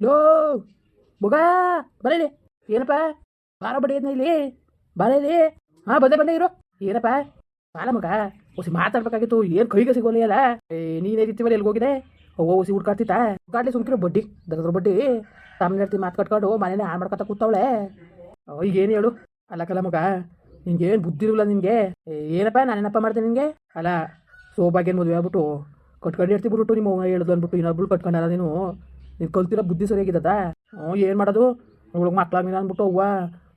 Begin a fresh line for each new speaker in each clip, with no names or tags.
Low, ಮಗ ಬರೀಲಿ ಏನಪ್ಪ? ಬಾರ ಬಡಿ ಅದ್ನ ಇಲ್ಲಿ? ಬಾರ ಇಲ್ಲಿ? ಹಾಂ, ಬಂದೆ ಬಂದೆ, ಇರು. ಏನಪ್ಪ? ಬಾಲ ಮಗ, ಒಸಿ ಮಾತಾಡ್ಬೇಕಾಗಿತ್ತು. ಏನು ಕೈಗೆ ಸಿಗೋಲ್ಲ ಏ, ನೀನೇ ಇರ್ತೀವಲ್ಲ ಎಲ್ಲಿ ಹೋಗಿದೆ ಓ, ಒಸಿ ಹುಡ್ಕಾಡ್ತಿತ್ತ? ಹುಡ್ಕಾಡ್ಲಿ ಸುಮ್ಕಿರೋ ಬಡ್ಡಿ, ದರದ್ರ ಬಡ್ಡಿ. ತಮ್ಮನೆ ಇರ್ತಿ ಮಾತು ಕಟ್ಕೊಂಡು ಮನೇನೆ ಹಾಳು ಮಾಡ್ಕೊತ ಓ, ಈಗ ಏನು ಹೇಳು? ಅಲ್ಲ, ಕಲ ಮಗ ನಿಂಗೇನು ಬುದ್ಧಿ ಇರಲ್ಲ ನಿನಗೆ? ಏನಪ್ಪ ನಾನೇನಪ್ಪ ಮಾಡ್ತೇನೆ ನಿನಗೆ? ಅಲ್ಲ ಸೋಬಾಗೇನು ಮದುವೆ ಆಗ್ಬಿಟ್ಟು ಕಟ್ಕೊಂಡು ಇರ್ತಿ ಬಿಟ್ಬಿಟ್ಟು, ನಿಮ್ಮ ಹೇಳಿದ್ಲು ಹೇಳ್ದು ಅಂದ್ಬಿಟ್ಟು ಇನ್ನೊಬ್ಳು ಕಟ್ಕೊಂಡಲ್ಲ ನೀನು? ನೀನು ಕಲ್ತಿರೋ ಬುದ್ಧಿ ಸರಿಯಾಗಿದ್ದದ ಹ್ಞೂ, ಏನು ಮಾಡೋದು? ಅವಳಿಗೆ ಮಕ್ಕಳಾಗಿಲ್ಲ ಅಂದ್ಬಿಟ್ಟು ಅವ್ವ,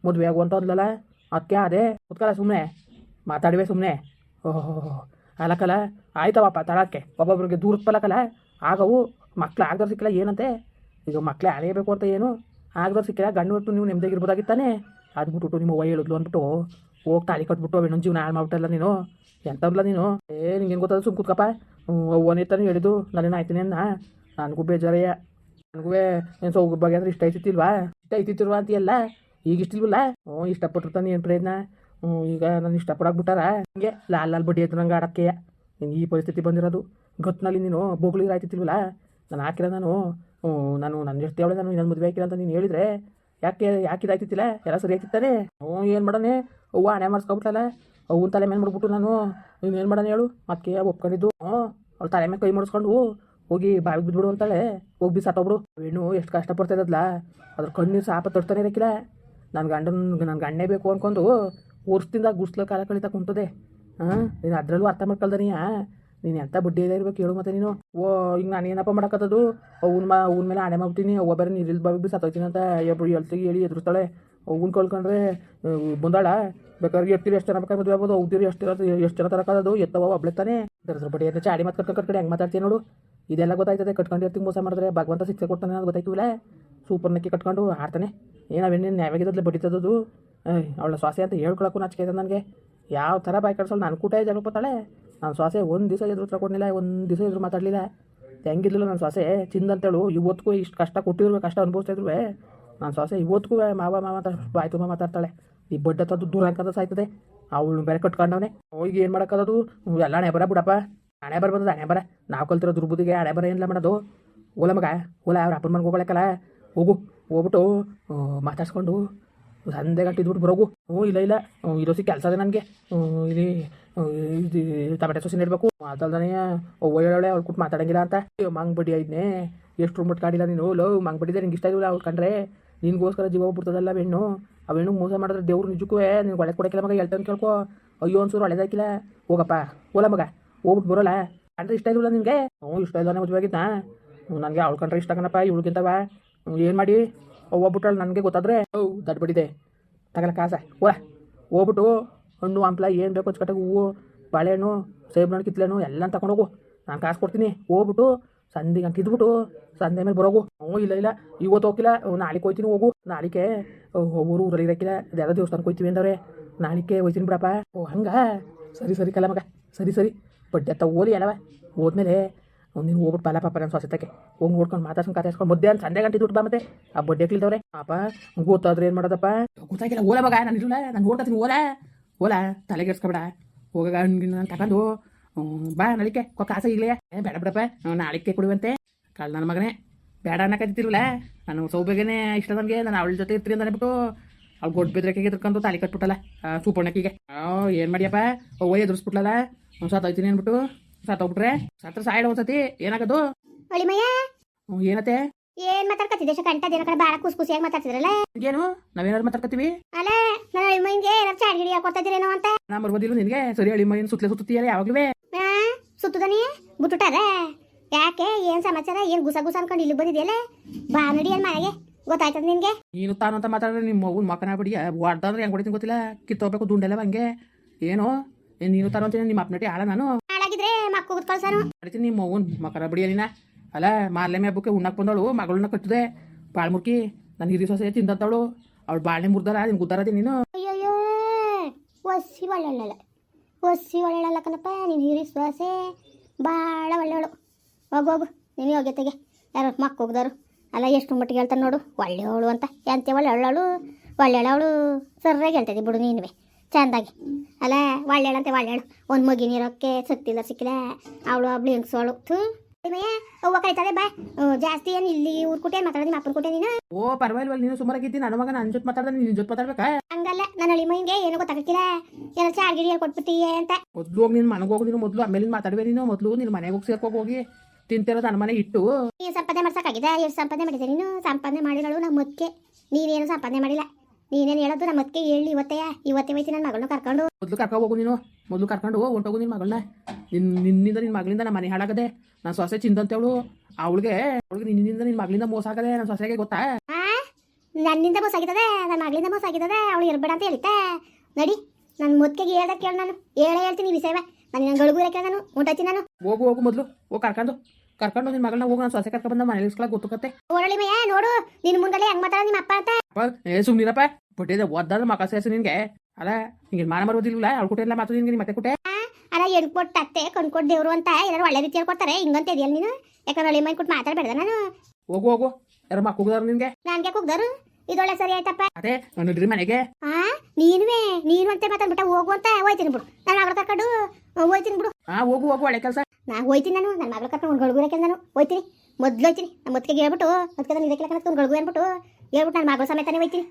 ಮದುವೆ ಆಗುವಂತ ಅಂದ್ಲಲ್ಲ? ಅದಕ್ಕೆ ಅದೇ. ಕುತ್ಕಲ್ಲ ಸುಮ್ಮನೆ ಮಾತಾಡುವೆ ಸುಮ್ಮನೆ ಓಹೋ ಅಲಕಲ ಆಯ್ತವಪ್ಪ ತಳಕ್ಕೆ ಒಬ್ಬೊಬ್ರಿಗೆ ದೂರ ಪಲಕಲ್ಲ ಆಗವು. ಮಕ್ಳು ಆಗದವ್ರು ಸಿಕ್ಕಿಲ್ಲ ಏನಂತೆ? ಈಗ ಮಕ್ಳೇ ಅಳೆಯಬೇಕು ಅಂತ ಏನು? ಆಗದವ್ರು ಸಿಕ್ಕಿಲ್ಲ, ಗಂಡು ಬಿಟ್ಟು ನೀವು ನೆಮ್ಮದಿಗಿರ್ಬೋದಾಗಿತ್ತಾನೆ ಅದು ಬಿಟ್ಬಿಟ್ಟು ನಿಮ್ಮ ವೈ ಹೇಳಿದ್ಲು ಅಂದ್ಬಿಟ್ಟು ಹೋಗಿ ತಾಳಿ ಕಟ್ಬಿಟ್ಟು ಅವಣ್ಣನ ಜೀವನ ಹಾಳು ಮಾಡ್ಬಿಟ್ಟಲ್ಲ ನೀನು? ಎಂಥವ್ರಲ್ಲ ನೀನು? ಏ, ನಿಂಗೇನು ಗೊತ್ತದ ಸುಮ್ ಕೂತ್ಕಪ್ಪ? ಒಂದೇ ತಾನೇ ಹೇಳಿದ್ದು. ನಾನೇನು ಆಯ್ತೀನಿ ಅನ್ನ? ನನಗೂ ಬೇಜಾರಯ್ಯ. ನನಗೂ ಏನು ಸೌ ಬಗ್ಗೆ ಅಂದ್ರೆ ಇಷ್ಟ ಐತಿತ್ತಿಲ್ವಾ? ಇಷ್ಟ ಐತಿಲ್ವಾ ಅಂತ ಎಲ್ಲ ಈಗ ಇಷ್ಟಿಲ್ವಲ್ಲ? ಹ್ಞೂ, ಇಷ್ಟಪಟ್ಟಿರ್ತಾನೆ ಏನು ಪ್ರಯತ್ನ? ಹ್ಞೂ, ಈಗ ನಾನು ಇಷ್ಟಪಡಕ್ಕೆ ಬಿಟ್ಟಾರ ಹಂಗೆ ಲಾಲ್ ಲಾಲ್ ಬಡ್ಡಿ ಆಯ್ತು ನಂಗೆ ಆಡಕ್ಕೆ. ನಿಂಗೆ ಈ ಪರಿಸ್ಥಿತಿ ಬಂದಿರೋದು ಗೊತ್ತಿನಲ್ಲಿ ನೀನು ಬೋಗ್ಲಿಗೆ ಆಯ್ತಿತ್ತಿಲ್ವಲ್ಲ? ನಾನು ಹಾಕಿರ ನಾನು, ಹ್ಞೂ, ನಾನು ನನ್ನ ಅವಳೆ, ನಾನು ನನ್ನ ಮದುವೆ ಹಾಕಿಲ್ಲ ಅಂತ ನೀನು ಹೇಳಿದ್ರೆ ಯಾಕೆ ಯಾಕೆ ಇದಾಯ್ತಿತ್ತಿಲ್ಲ ಎಲ್ಲ ಸರಿ ಆಯ್ತಿತ್ತಾನೆ? ಹ್ಞೂ, ಏನು ಮಾಡೋಣ ಅವ್ವ ಹಣೆ ಮಾಡಿಸ್ಕೊಬಿಟ್ಟಲ್ಲ ಅವ್ನ ತಲೆ ಮೇಲೆ ಮಾಡ್ಬಿಟ್ಟು ನಾನು, ನೀನು ಏನು ಮಾಡೋಣ ಹೇಳು? ಮತ್ತೆ ಒಪ್ಕೊಂಡಿದ್ದು? ಹ್ಞೂ, ಅವ್ಳ ತಲೆ ಮೇಲೆ ಕೈ ಮಾಡಿಸ್ಕೊಂಡು ಹೋಗಿ ಬಾವಿಗೆ ಬಿದ್ಬಿಡು ಅಂತಾಳೆ. ಹೋಗಿ ಬಿ ಸತ್ತೋಗ್ಬಿಡು ಹೆಣ್ಣು ಎಷ್ಟು ಕಷ್ಟಪಡ್ತಾ ಇದ್ದಲ್ಲ ಅದ್ರ ಕಣ್ಣು ಸಾಪ ತಡ್ತಾನೆ ಇರಕ್ಕಿಲ್ಲ ನನ್ನ ಗಂಡನ ನನ್ನ ಗಂಡನೇ ಬೇಕು ಅನ್ಕೊಂಡು ವರ್ಷದಿಂದ ಗುಡ್ಸ್ಲ ಕಾಲ ಕಳೀತಾ ಕುಂತದೆ. ಹಾಂ ನೀನು ಅದರಲ್ಲೂ ಅರ್ಥ ಮಾಡ್ಕೊಳ್ದನಿಯಾ ನೀನು. ಎಂಥ ಬಡ್ಡಿ ಇರ್ಬೇಕು ಹೇಳು ಮತ್ತೆ ನೀನು. ಓ ಈಗ ನಾನು ಏನಪ್ಪ ಮಾಡಕ್ಕತ್ತದು ಅವ್ನ ಮಾ ಅವ್ನ ಮೇಲೆ ಆಣೆ ಮಾಡ್ತೀನಿ ಅವ್ವ ಬೇರೆ ನೀರಿಲ್ ಬಾವಿಗೆ ಬಿ ಸತ್ತೋಯ್ತೀನಿ ಅಂತ ಎಬ್ರು ಎಲ್ತಿಗೆ ಹೇಳಿ ಎದುರಿಸ್ತಾಳೆ. ಅವ್ನ ಕಳ್ಕೊಂಡ್ರೆ ಬಂದಾಳ. ಬೇಕಾದ್ರೆ ಎಷ್ಟಿರಿ ಎಷ್ಟು ಜನ ಬೇಕಾದ್ರೆ ಮದುವೆ ಆಗ್ಬೋದು. ಅವ್ದಿರಿ ಎಷ್ಟು ಎಷ್ಟು ಜನ ತರಕಾದದು ಎತ್ತವ ಒಬ್ಳೆ ತಾನೆ. ಬಡ್ಡಿ ಅಂತ ಚಾಡಿ ಮಾತು ಕಟ್ಕೊಂಡು ಕಟ್ಕಡೆ ಹೆಂಗೆ ಮಾತಾಡ್ತೀನಿ ನೋಡು. ಇದೆಲ್ಲ ಗೊತ್ತಾಯ್ತದೆ. ಕಟ್ಕೊಂಡು ಇರ್ತೀವಿ, ಮೋಸ ಮಾಡಿದ್ರೆ ಭಗವಂತ ಶಿಕ್ಷೆ ಕೊಡ್ತಾನೆ ಅದು ಗೊತ್ತಾಯ್ತಿಲ್ಲ ಸೂಪರ್ ನಕ್ಕಿ ಕಟ್ಕೊಂಡು ಆಡ್ತಾನೆ. ಏನು ಅವೇನೇ ನ್ಯಾಯವಾಗಿದ್ದದ್ಲೆ ಬಡಿತದದು ಅವಳ ಶ್ವಾಸೆ ಅಂತ ಹೇಳ್ಕೊಳಕ್ಕೂ ನಾಚಿಕೆ ನನಗೆ. ಯಾವ ಥರ ಬಾಯ್ ಕಟ್ಸೋಲ್ಲ ನಾನು ಕೂಟ ಜಗಳಪತ್ತಾಳೆ ನಾನು ಶ್ವಾಸೆ ಒಂದು ದಿವಸ ಎದುರು ತಗೊಂಡಿಲ್ಲ ಒಂದು ದಿವಸ ಎದುರು ಮಾತಾಡಲಿಲ್ಲ. ಹೆಂಗಿದ್ಲಿಲ್ಲ ನನ್ನ ಶ್ವಾಸೆ ಚಿಂದಂತೇಳು ಇವತ್ತಿಗೂ ಇಷ್ಟು ಕಷ್ಟ ಕೊಟ್ಟಿರುವ, ಕಷ್ಟ ಅನುಭವಿಸ್ತಾ ಇದ್ರು ನಾನು ಶ್ವಾಸೆ ಇವತ್ತಿಗೂ ಮಾವ ಮಾವ ಅಂತ ಬಾಯ್ ತುಂಬ ಮಾತಾಡ್ತಾಳೆ. ಈ ಬಡ್ಡೆ ತದ್ದು ದೂರ ಹಾಕದ ಸಾಯ್ತದೆ. ಅವಳು ಬೇರೆ ಕಟ್ಕೊಂಡವನೇ. ಹೋಗಿ ಏನು ಮಾಡೋಕ್ಕದು ಎಲ್ಲ ಬರ ಬಿಡಪ್ಪ. ಹಣೆ ಬರ ಬಂದದ ಹಣೆ ಬರ. ನಾವು ಕಲ್ತಿರೋ ದುರ್ಬುದಿಗೆ ಹಣೆ ಬರ ಏನಿಲ್ಲ ಮಾಡೋದು? ಓಲ ಮಗ, ಓಲ, ಅವ್ರ ಅಪ್ಪನ ಮನೆಗೆ ಹೋಗ್ಕೊಳಕ್ಕಲ್ಲ ಹೋಗು, ಹೋಗ್ಬಿಟ್ಟು ಮಾತಾಡ್ಸ್ಕೊಂಡು ಸಂದೆ ಗಂಟೆ ಇದ್ಬಿಟ್ಟು ಬರೋಗು. ಹ್ಞೂ ಇಲ್ಲ ಇಲ್ಲ. ಇರೋಸಿ ಕೆಲಸ ಅದೇ ನನಗೆ. ಇಲ್ಲಿ ಇದು ಟೊಮೆಟೊ ಸೊಸಿ ನೆಡ್ಬೇಕು. ಮಾತಾಡ್ದಾನೆ ಒಳ್ಳೆ ಅವ್ಳು ಕೂತು ಮಾತಾಡಂಗಿಲ್ಲ ಅಂತ. ಮಂಗ್ ಬಡಿ ಐದನೇ ಎಷ್ಟು ರೂಮ್ ಕಾಡಿಲ್ಲ ನೀನು? ಲೋ ಮಂಗ್ ಬಡಿದೆ ನಿಂಗೆ ಇಷ್ಟ ಇಲ್ಲ ಅವ್ರು ಕಂಡ್ರೆ. ನಿನ್ಗೋಸ್ಕರ ಜೀವ ಹೋಗ್ಬಿಡ್ತದಲ್ಲ ಹೆಣ್ಣು. ಆ ಹೆಣ್ಣು ಮೋಸ ಮಾಡಿದ್ರೆ ದೇವ್ರು ನಿಜಕ್ಕೂ ನೀನು ಒಳ್ಳೆ ಕೊಡಕ್ಕಿಲ್ಲ ಮಗ, ಹೇಳ್ತಾನೆ ಕೇಳ್ಕೊ. ಅಯ್ಯೋ ಒಂಚೂರು ಒಳ್ಳೆದಾಕಿಲ್ಲ ಹೋಗಪ್ಪ. ಓಲ ಮಗ. ಹೋಗ್ಬಿಟ್ಟು ಬರೋಲ್ಲ. ಅಂದ್ರೆ ಇಷ್ಟ ಇಲ್ಲ ನಿನಗೆ? ಹ್ಞೂ, ಇಷ್ಟ ಇಲ್ಲ ಮದುವೆ ಆಗಿದ್ದ ನನಗೆ ಅವಳು ಕಂಡ್ರೆ ಇಷ್ಟ ಕಣಪ್ಪ ಇವಳಿಗಿಂತವ ಏನು ಮಾಡಿ? ಹೋಗ್ಬಿಟ್ರಲ್ಲ ನನಗೆ ಗೊತ್ತಾದ್ರೆ ಓ ದಡ್ ಬಡಿದೆ ತಗಲ ಕಾಸ ಓ ಹೋಗ್ಬಿಟ್ಟು ಹಣ್ಣು, ಹಂಪ್ಲ, ಏನು ಬೇಕು ಹಚ್ಕಟ್ಟಾಗ ಹೂವು, ಬಾಳೆಹಣ್ಣು ಸೇಬಣ್ಣು ಕಿತ್ಲೆಣ್ಣು ಎಲ್ಲ ಹೋಗು. ನಾನು ಕಾಸು ಕೊಡ್ತೀನಿ. ಹೋಗ್ಬಿಟ್ಟು ಸಂಧಿಗೆ ಅಂತ ಇದ್ಬಿಟ್ಟು ಸಂಧೆ ಮೇಲೆ ಬರೋಗು. ಹ್ಞೂ, ಇಲ್ಲ ಇಲ್ಲ, ಇವತ್ತು ಹೋಗಿಲ್ಲ ನಾಳೆಗೆ ಹೋಯ್ತೀನಿ, ಹೋಗು. ನಾಳಿಕೆ ಊರು, ಊರಲ್ಲಿ ಇರಕ್ಕಿಲ್ಲ ಯಾವ್ದೋ ದೇವಸ್ಥಾನಕ್ಕೆ ಹೋಯ್ತೀವಿ ಅಂದವ್ರೆ. ನಾಳಿಕೆ ಹೋಯ್ತೀನಿ ಬಿಡಪ್ಪ. ಓ, ಹಂಗ? ಸರಿ ಸರಿ ಕಲ ಮಗ. ಸರಿ ಸರಿ. ಬಡ್ಡೆ ಅತ್ತ ಓದಿ ಅಲ್ಲವ? ಹೋದ್ಮೇಲೆ ನೀನು ಹೋಗ್ಬಿಟ್ಟು ಪಾಲ ಪಾಪ ನನ್ನ ಸ್ವಚ್ಛತೆಗೆ ಹೋಗಿ ನೋಡ್ಕೊಂಡು ಮಾತಾಡ್ಸ್ಕೊಂಡು ಕಾತಾಡ್ಸ್ಕೊಂಡು ಮಧ್ಯಾಹ್ನ ಸಂಜೆ ಗಂಟೆ ದುಡ್ಡು ಬಾ ಮತ್ತೆ. ಆ ಬಡ್ಡೆ ಕ್ಲಿದವ್ರೆ ಪಾಪ, ಗೊತ್ತಾದ್ರೆ ಏನು ಮಾಡೋದಪ್ಪ? ಗೊತ್ತಾಗಿಲ್ಲ, ಓಲ ಮಗ, ನಾನು ಇರಲ್ಲ. ನಾನು ನೋಡ್ತೀನಿ ಓಲ. ಓಲ ತಲೆಗೆಡ್ಸ್ಕೊಬೇಡ ಹೋಗಾಗ ನಾನು ತಗೊಂಡು ಬಾ ನಳಿಕೆ. ಕೊ ಕಾಸ ಏ, ಬೇಡ ಬಿಡಪ್ಪ. ನಾಳಿಕೆ ಕೊಡುವಂತೆ. ಕಳ್ಳ ನನ್ನ ಮಗನೇ. ಬೇಡ ಅನ್ನಕತ್ತಿರಲ್ಲ ನಾನು ಸೌಭಾಗ್ಯನೆ ಇಷ್ಟ ನನಗೆ. ನಾನು ಅವಳ ಜೊತೆ ಇರ್ತೀನಿ ಅಂತ ಅಂದ್ಬಿಟ್ಟು ಅವ್ಳು ಗೊಡ್ಡ ಬೆದ್ರಕೆಗೆ ಎದ್ರಕೊಂಡು ತಾಲಿ ಕಟ್ಬಿಟ್ಟಲ್ಲ ಸೂಪರ್ಣಕ್ಕಿಗೆ ಏನು ಮಾಡಿಯಪ್ಪ? ಅವ್ವ ಎದುರಿಸ್ಬಿಟ್ಲಲ್ಲ? ಸತ್ತೋಯ್ತೀನಿ ಅಂದ್ಬಿಟ್ಟು ಸತ್ತೋಗ್ಬಿಟ್ರೆ ಸತ್ರ ಸೈಡ್ ಒಂದ್ಸತಿ ಏನಾಗದು?
ಒಳಿಮಯ್ಯ
ಏನತೆ
ಏನ್ ಮಾತಾಡ್ಕತ್ತಿದ್ದೆ? ಕಂಟ ದಿನ ಕಡೆ ಬಾಳ ಕುಸ್ ಕುಸಿಯಾಗಿ ಮಾತಾಡ್ತಿದ್ರಲ್ಲ
ಏನು ನಾವೇನಾದ್ರು ಮಾತಾಡ್ಕತ್ತೀವಿ?
ಅಲ್ಲ ನನ್ನ ಅಳಿಮಯ್ಯಂಗೆ ಏನಾದ್ರು ಚಾಡಿ ಗಿಡಿ ಏನೋ ಅಂತ.
ನಾ ಬರ್ಬೋದಿಲ್ಲ ನಿನಗೆ? ಸರಿ ಅಳಿ ಮೈನ್ ಸುತ್ತಲೇ ಸುತ್ತೀಯಲ್ಲ ಯಾವಾಗಲೂ
ಸುತ್ತದನಿ ಬಿಟ್ಟುಟಾರ ಯಾಕೆ ಏನ್ ಸಮಾಚಾರ? ಏನ್ ಗುಸ ಗುಸ ಅನ್ಕೊಂಡು ಇಲ್ಲಿ ಬಂದಿದ್ಯಲ್ಲ? ಬಾ ನಡಿ ಏನ್ ಮನೆಗೆ. ಗೊತ್ತಾಯ್ತದ ನಿನ್ಗೆ?
ನೀನು ತಾನು ಅಂತ ಮಾತಾಡಿದ್ರೆ ನಿಮ್ಮ ಮಗನ ಮಕ್ಕನ ಬಿಡಿ. ಹೊಡ್ದಂದ್ರೆ ಹೆಂಗ್ ಹೊಡಿತೀನಿ ಗೊತ್ತಿಲ್ಲ. ಕಿತ್ತೋಗ್ಬೇಕು ದುಂಡೆಲ್ಲ ಹಂಗೆ. ಏನು ಏನ್? ನೀನು ತರೋ ಅಂತೀನಿ ನಿಮ್ಮ ಅಪ್ಪನಟಿ ಆಳ ನಾನು.
ಹಾಳಾಗಿದ್ರೆ ಮಕ್ಕ ಕಳ್ಸಾನು
ಹೊಡಿತೀನಿ ನಿಮ್ಮ ಮಗನ ಮಕರ ಬಿಡಿ ನೀನ ಅಲ್ಲ ಮಾರ್ಲೆಮೆ ಹಬ್ಬಕ್ಕೆ ಉಣ್ಣಕ್ಕೆ ಬಂದವಳು ಮಗಳನ್ನ ಕಟ್ಟಿದೆ. ಬಾಳ್ ಮುರ್ಕಿ ನಾನು ಹಿರಿ ಸೊಸೆ ತಿಂದವಳು ಅವಳು ಬಾಳೆ ಮುರ್ದಾರ ನಿನ್ ಗುದ್ದಾರ ನೀನು.
ಅಯ್ಯೋಯ್ಯೋ ಒಸಿ ಒಳ್ಳೆಲ್ಲ ಒಸಿ ಒಳ್ಳೆಳ್ಳಲ್ಲ ಕಣಪ್ಪ ನೀನು ಹಿರಿ ಸೊಸೆ. ಭಾಳ ಒಳ್ಳೆವಳು. ಹೋಗು ಹೋಗು ನೀನು ಹೋಗ್ಯತೆಗೆ ಯಾರು ಮಕ್ಕ ಹೋಗ್ದಾರು ಅಲ್ಲ ಎಷ್ಟು ಮಟ್ಟಿಗೆ ಹೇಳ್ತಾನೆ ನೋಡು. ಒಳ್ಳೆಯವಳು ಅಂತ. ಎಂತ ಒಳ್ಳೆಯವಳು ಒಳ್ಳೆಯವಳು ಸರ್ರಾಗಿ ಹೇಳ್ತಿದ್ದೆ ಬಿಡು ನೀನುವೆ. ಚಂದಾಗಿ. ಅಲ್ಲ ಒಳ್ಳೆಯಳಂತೆ ಒಳ್ಳೆಯಳು ಒಂದು ಮಗಿನಿರೋಕ್ಕೆ ಸತ್ತಿಲ್ಲ ಸಿಕ್ಕಿಲ್ಲ ಅವಳು ಒಬ್ಳು ಹೆಂಗ್ಸೋಳು ಥೂ. ಅವ್ವ ಕಾಯ್ತಾರೆ ಬಾ. ಜಾಸ್ತಿ ಏನು ಇಲ್ಲಿ ಊರ್ ಕುಟೆ ಮಾತಾಡೋದು ಅಪ್ಪನ ಕುಟೆ ನೀನು?
ಓ ಪರವಾಗಿಲ್ಲ ನೀನು ಸುಮಾರಾಗಿದ್ದಿ ನನ್ನ ಮಗ ನನ್ನ ಜೊತೆ ಮಾತಾಡ್ದೆ ನಿನ್ನ ಜೊತೆ ಮಾತಾಡ್ಬೇಕಾ?
ಹಂಗಲ್ಲ ನನ್ನ ಅಳಿ ಮೈನ್ಗೆ ಏನು ಗೊತ್ತಾಗಕ್ಕಿಲ್ಲ ಏನೋ ಚಾರ್ಗಿರಿ ಕೊಟ್ಬಿಟ್ಟಿ ಅಂತ.
ಮೊದ್ಲು ಹೋಗಿ ನೀನು ಮನೆಗೆ ಹೋಗಿ ನೀನು ಮೊದ್ಲು ಆಮೇಲೆ ಮಾತಾಡ್ಬೇಡಿ ನೀನು ಮೊದಲು ನಿನ್ನ ಮನೆಗೆ ಹೋಗಿ ಸೇರ್ಕೋಗಿ ಹೋಗಿ ತಿಂತಿರೋದು ನನ್ನ ಮನೆ ಇಟ್ಟು.
ನೀನು ಸಂಪಾದನೆ ಮಾಡ್ಸಕ್ಕಾಗಿದೆ ಎಷ್ಟು ಸಂಪಾದನೆ ಮಾಡಿದೆ ನೀನು? ಸಂಪಾದನೆ ಮಾಡಿರೋಳು ನಮ್ಮ ಮುದ್ಕೆ ನೀನೇನು ಸಂಪಾದನೆ ಮಾಡಿಲ್ಲ? ನೀನೇನು ಹೇಳೋದು? ನಮ್ಮ ಹೇಳಿ ಇವತ್ತೇ ಇವತ್ತೇ ವಯಸ್ಸಿನ ನನ್ನ ಮಗಳನ್ನ ಕರ್ಕೊಂಡು
ಮೊದ್ಲು ಕರ್ಕೊಂಡು ಹೋಗು ನೀನು. ಮೊದ್ಲು ಕರ್ಕೊಂಡು ಹೊಂಟೋಗು ನಿನ್ನ ಮಗಳನ್ನ ನಿನ್ ನಿನ್ನಿಂದ ನಿನ್ನ ಮಗಳಿಂದ ನಮ್ಮ ಮನೆ ಹಾಳಾಗದೆ ನಾನು ಸೊಸೆ ಚಿಂದಂತೇವಳು ಅವಳಿಗೆ ಅವಳಿಗೆ ನಿನ್ನಿಂದ ನಿನ್ನ ಮಗಳಿಂದ ಮೋಸ ಆಗದೆ ನನ್ನ ಸೊಸೆಗೆ ಗೊತ್ತಾ?
ನನ್ನಿಂದ ಮೋಸ ಆಗಿದ್ದದೆ ನನ್ನ ಮಗಳಿಂದ ಮೋಸ ಆಗಿದ್ದದೆ ಅವಳು ಇರ್ಬೇಡ ಅಂತ ಹೇಳ್ತಾ ನಡಿ ನನ್ನ ಮುದ್ಕೆಗೆ ಹೇಳ್ದ ಕೇಳ ನಾನು. ಹೇಳೇ ಹೇಳ್ತೀನಿ ವಿಷಯವ. ನಾನು ನನ್ನ ಗಳಿಗೂ ಕೇಳ ನಾನು ಊಟ ನಾನು.
ಹೋಗು ಹೋಗು ಮೊದ್ಲು. ಹೋಗಿ ಕರ್ಕೊಂಡು. ಕರ್ಕೊಂಡು ನಿನ್ ಮಗಳನ್ನ ಹೋಗಿ ನಾನು ಸೊಸೆ ಕರ್ಕೊಂಡು ಬಂದ ಮನೇಲಿ ಇಸ್ಕೊಳಕ್ ಗೊತ್ತುಕತ್ತೆ
ಓರಳಿ ಮಯ್ಯ ನೋಡು ನಿನ್ ಮುಂದಲೆ ಹೆಂಗ್ ಮಾತಾಡ ನಿಮ್ಮ ಅಪ್ಪ ಅಂತ?
ಅಪ್ಪ ಏ ಸುಮ್ಮನಿರಪ್ಪ ಬಟ್ಟಿದೆ ಒದ್ದಾದ್ರೆ ಮಕ್ಕ ಸೇರಿಸಿ ನಿನ್ಗೆ. ಅಲ್ಲ ನಿಂಗೆ ಮಾನ ಮರೋದಿಲ್ಲ ಅವ್ಳು ಕೊಟ್ಟೆ ಎಲ್ಲ ಮಾತು ನಿನ್ಗೆ ಮತ್ತೆ ಕೊಟ್ಟೆ
ಅಲ್ಲ ಕೊಟ್ಟ ಅತ್ತೆ ಕೊಂಡ್ಕೊಟ್ಟು ದೇವ್ರು ಅಂತ ಎಲ್ಲರೂ ಒಳ್ಳೆ ರೀತಿಯಲ್ಲಿ ಕೊಡ್ತಾರೆ. ಹಿಂಗಂತ ಇದೆಯಲ್ಲ ನೀನು? ಯಾಕಂದ್ರೆ ಹಳ್ಳಿ ಮೈ ಕೊಟ್ಟು ಮಾತಾಡ್ಬೇಡ ನಾನು?
ಹೋಗು ಹೋಗು. ಯಾರು ಮಕ್ಕ ಹೋಗಿದಾರ ನಿನ್ಗೆ?
ನನ್ಗೆ ಕೂಗ್ದಾರು ಇದೊಳ್ಳೆ ಸರಿ ಆಯ್ತಪ್ಪ?
ಅದೇ ನೋಡ್ರಿ ಮನೆಗೆ.
ಆ ನೀನುವೇ ನೀನು ಅಂತ ಮಾತಾಡ್ಬಿಟ್ಟ ಹೋಗು ಅಂತ ಹೋಯ್ತೀನಿ ಬಿಡು. ನಾನು ಅವ್ರ ಕರ್ಕೊಂಡು ಹೋಯ್ತೀನಿ ಬಿಡು.
ಹಾ ಹೋಗು ಹೋಗು ಒಳ್ಳೆ ಕೆಲಸ.
ನಾ ಹೋಯ್ತೀನಿ ನಾನು ನನ್ನ ಮಗಳ ಕರ್ಕೊಂಡು ಒಂದು ಗಳಿಗೂ ನಾನು. ಹೋಯ್ತೀನಿ. ಮೊದಲು ಹೋಯ್ತೀನಿ. ನಮ್ಮ ಮುತ್ತಿಗೆ ಹೇಳ್ಬಿಟ್ಟು ಅದಕ್ಕೆ ನಾನು ಇದಕ್ಕೆ ಒಂದು ಗಳಿಗೂ ಹೇಳ್ಬಿಟ್ಟು ಹೇಳ್ಬಿಟ್ಟು ನಾನು ಮಗಳ ಸಮೇತನೇ ಹೋಯ್ತೀನಿ.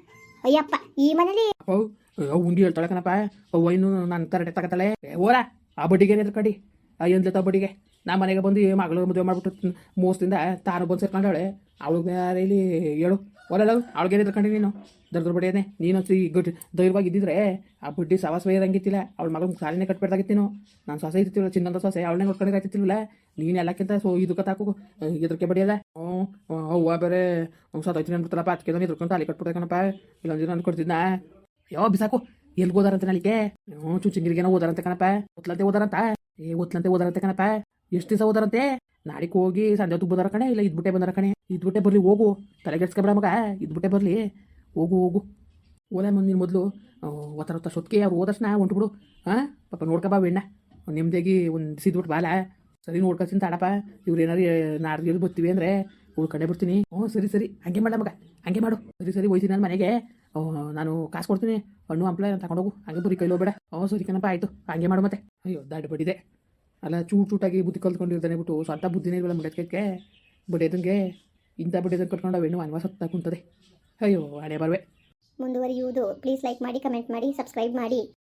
ಅಯ್ಯಪ್ಪ, ಈ ಮನೇಲಿ?
ಉಂಡಿ ಹೇಳ್ತಾಳೆ ಕಣಪ್ಪ. ವೈನು ನಾನು ಕರೆಕ್ಟ್ ತಗತಾಳೆ. ಓರ ಆ ಬಡ್ಡಿಗೆ ಏನಿದ್ರು ಕಡಿ. ಎಂದ್ಲತ್ತ ಬಡ್ಡಿಗೆ? ನಾ ಮನೆಗೆ ಬಂದು ಮಗಳು ಮದುವೆ ಮಾಡ್ಬಿಟ್ಟು ಮೋಸದಿಂದ ತಾನು ಬಂದು ಸೇರ್ಕೊಂಡವಳೆ ಅವಳು ಇಲ್ಲಿ ಹೇಳು. ಒಲ್ಲ ಅವಳಿಗೆ ಏನಿದ್ರು ಕಂಡಿ ನೀನು? ದರ್ದ್ರ ಬಡಿಯನೆ ನೀನು ಸಿ ಗುಡ್ ಧೈರ್ಯವಾಗಿ ಇದ್ದಿದ್ರೆ ಆ ಬಡ್ಡಿ ಸವಾಸ ಇರಂಗಿತ್ತಿಲ್ಲ ಅವಳ ಮಗಳು ಸಾಲಿನೇ ಕಟ್ಬಿಡ್ದಾಗಿತ್ತೀನೋ ನೀನು. ಸೊಸೆ ಇರ್ತಿಲ್ಲ ಚಿನ್ನದ ಸೊಸೆ ಅವಳನ್ನೇ ನೋಡ್ಕೊಂಡಿರಾಗ್ತಿತ್ತಿಲ್ಲ ನೀನು ಎಲ್ಲಕ್ಕಿಂತ ಸೊ ಇದು ತಾಕು ಇದ್ರಕ್ಕೆ ಬಡಿಯಲ್ಲ ಹ್ಞೂ ಅವ್ವ ಬೇರೆ ಸತ್ತೋಯ್ತೀನಿ ಅನ್ಬಿಡ್ತಾರಪ್ಪ ಅದಕ್ಕೆ ನಾನು ಇದ್ರಕೊಂಡು ತಾಲಿ ಕಟ್ಬಿಡ್ಬೇಕನಪ್ಪ ಇಲ್ಲೊಂದಿನ ನಾನು ಕೊಡ್ತಿದ್ದ ಯಾವ ಬಿಸಾಕು. ಎಲ್ಲಿ ಓದಾರಂತ ನಾಳಿಗೆ ಹ್ಞೂ, ಚುಚ್ಚಂಗಿರಿಗೇನೋ ಓದಾರಂತೆ ಕಣಪ್ಪ. ಒತ್ಲಂತೆ ಓದಾರಂತ ಏ ಒತ್ಲಂತೆ ಓದಾರಂತೆ ಕಣಪ್ಪ. ಎಷ್ಟು ದಿವಸ ಓದಾರಂತೆ ನಾಳಿಗೆ ಹೋಗಿ ಸಂಜೆ ಹೊತ್ತಿಗೆ ಬಂದಾರ ಕಣೆ, ಇಲ್ಲ ಇದ್ಬಿಟ್ಟೆ ಬಂದಾರ ಕಣೆ? ಇದ್ಬಿಟ್ಟೆ ಬರಲಿ, ಹೋಗು. ತಲೆಗೆಡ್ಸ್ಕೊಬೇಡ ಮಗ. ಇದ್ಬಿಟ್ಟೆ ಬರಲಿ. ಹೋಗು ಹೋಗು. ಓಲೆ ಮುಂದಿನ ಮೊದಲು. ಒತ್ತರ ಹೊತ್ತ ಸೊತ್ತಿಗೆ ಅವ್ರು ಓದರ್ಸ್ನ ಹೊಂಟ್ಬಿಡು ಹಾಂ ಪಾಪ ನೋಡ್ಕಬಾ ಬೆಣ್ಣ ನೆಮ್ಮದಿಯಾಗಿ ಒಂದು ಸಿದ್ಬಿಟ್ಟು ಬಾಲ. ಸರಿ ನೋಡ್ಕೊಳ್ತೀನಿ ತಾಡಪ್ಪ. ಇವ್ರು ಏನಾರು ನಾಡ್ದು ಬರ್ತೀವಿ ಅಂದರೆ ಉಳ್ಕೊಂಡೆ ಬಿಡ್ತೀನಿ. ಹ್ಞೂ ಸರಿ ಸರಿ. ಹಂಗೆ ಮಾಡ ಮಗ. ಹಂಗೆ ಮಾಡು. ಸರಿ ಸರಿ, ಹೋಯ್ತೀನಿ ನಾನು ಮನೆಗೆ. ನಾನು ಕಾಸು ಕೊಡ್ತೀನಿ. ಹಣ್ಣು ತಗೊಂಡು ತಗೊಂಡೋಗು ಹಂಗೆ ಬರೀ ಕೈಲೋ ಬೇಡ ಹ್ಞೂ ಸರಿ ಕಣಪ್ಪ, ಆಯಿತು. ಹಂಗೆ ಮಾಡು ಮತ್ತೆ. ಅಯ್ಯೋ, ದಾಡ್ ಬಡಿದೆ. ಅಲ್ಲ, ಚೂಟ್, ಚೂಟಾಗಿ ಬುದ್ಧಿ ಕಲ್ತ್ಕೊಂಡಿರ್ತಾನೆ ಬಿಟ್ಟು ಸ್ವಂತ ಬುದ್ಧಿನೇ ಇರಲ್ಲ ಮಡಕ್ಕೆ ಬಡಿಯೋದಂಗೆ. ಇಂಥ ಬಡಿಯೋದನ್ನು ಕಟ್ಕೊಂಡು ಅವೇನು ಅನ್ವಾಸ ಹತ್ತ ಕುಂತದೆ. ಅಯ್ಯೋ, ಹಣೆ ಬರುವೆ.
ಮುಂದುವರಿಯುವುದು. ಪ್ಲೀಸ್ ಲೈಕ್ ಮಾಡಿ ಕಮೆಂಟ್ ಮಾಡಿ ಸಬ್ಸ್ಕ್ರೈಬ್ ಮಾಡಿ.